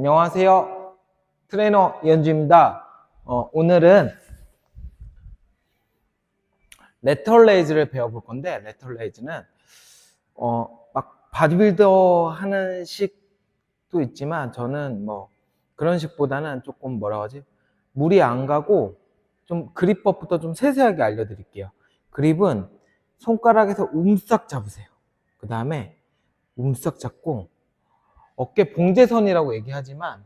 안녕하세요. 트레이너 이현주입니다. 어, 오늘은 레털레이즈를 배워볼 건데, 레털레이즈는, 어, 막 바디빌더 하는 식도 있지만, 저는 뭐, 그런 식보다는 조금 뭐라 하지? 물이 안 가고, 좀 그립법부터 좀 세세하게 알려드릴게요. 그립은 손가락에서 움싹 잡으세요. 그 다음에 움싹 잡고, 어깨 봉제선이라고 얘기하지만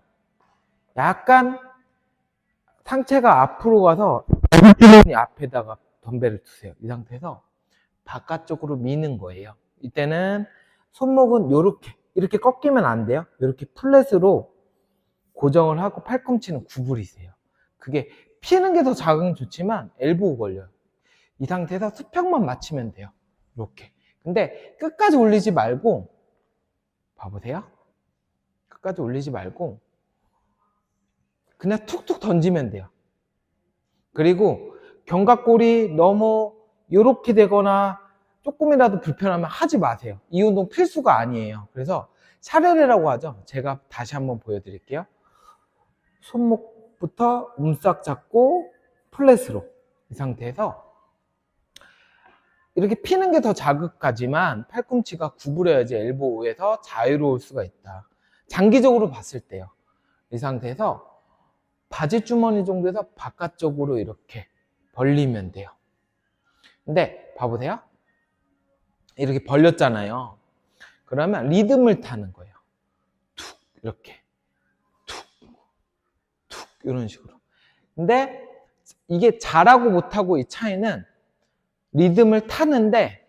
약간 상체가 앞으로 가서 이 앞에다가 덤벨을 두세요. 이 상태에서 바깥쪽으로 미는 거예요. 이때는 손목은 이렇게 이렇게 꺾이면 안 돼요. 이렇게 플랫으로 고정을 하고 팔꿈치는 구부리세요. 그게 피는 게 더 작으면 좋지만 엘보우 걸려요. 이 상태에서 수평만 맞추면 돼요. 이렇게. 근데 끝까지 올리지 말고 봐보세요. 끝까지 올리지 말고 그냥 툭툭 던지면 돼요. 그리고 견갑골이 너무 이렇게 되거나 조금이라도 불편하면 하지 마세요. 이 운동 필수가 아니에요. 그래서 차례례라고 하죠. 제가 다시 한번 보여드릴게요. 손목부터 움싹 잡고 플랫으로 이 상태에서 이렇게 피는 게 더 자극하지만 팔꿈치가 구부려야지 엘보우에서 자유로울 수가 있다. 장기적으로 봤을 때요. 이 상태에서 바지 주머니 정도에서 바깥쪽으로 이렇게 벌리면 돼요. 근데 봐보세요. 이렇게 벌렸잖아요. 그러면 리듬을 타는 거예요. 툭 이렇게 툭 툭 이런 식으로. 근데 이게 잘하고 못하고 이 차이는 리듬을 타는데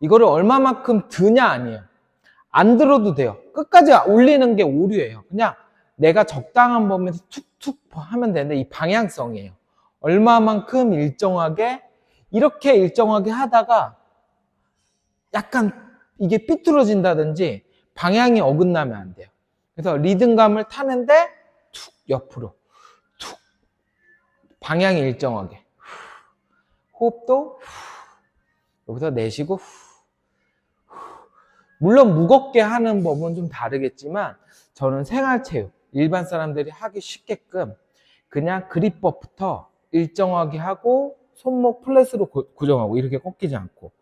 이거를 얼마만큼 드냐 아니에요. 안 들어도 돼요. 끝까지 올리는 게 오류예요. 그냥 내가 적당한 범위에서 툭툭 하면 되는데 이 방향성이에요. 얼마만큼 일정하게 이렇게 일정하게 하다가 약간 이게 삐뚤어진다든지 방향이 어긋나면 안 돼요. 그래서 리듬감을 타는데 툭 옆으로 툭 방향이 일정하게 호흡도 여기서 내쉬고 물론 무겁게 하는 법은 좀 다르겠지만 저는 생활체육 일반 사람들이 하기 쉽게끔 그냥 그립법부터 일정하게 하고 손목 플랫으로 고, 고정하고 이렇게 꺾이지 않고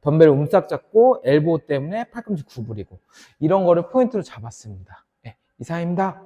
덤벨 움싹 잡고 엘보 때문에 팔꿈치 구부리고 이런 거를 포인트로 잡았습니다. 네, 이상입니다.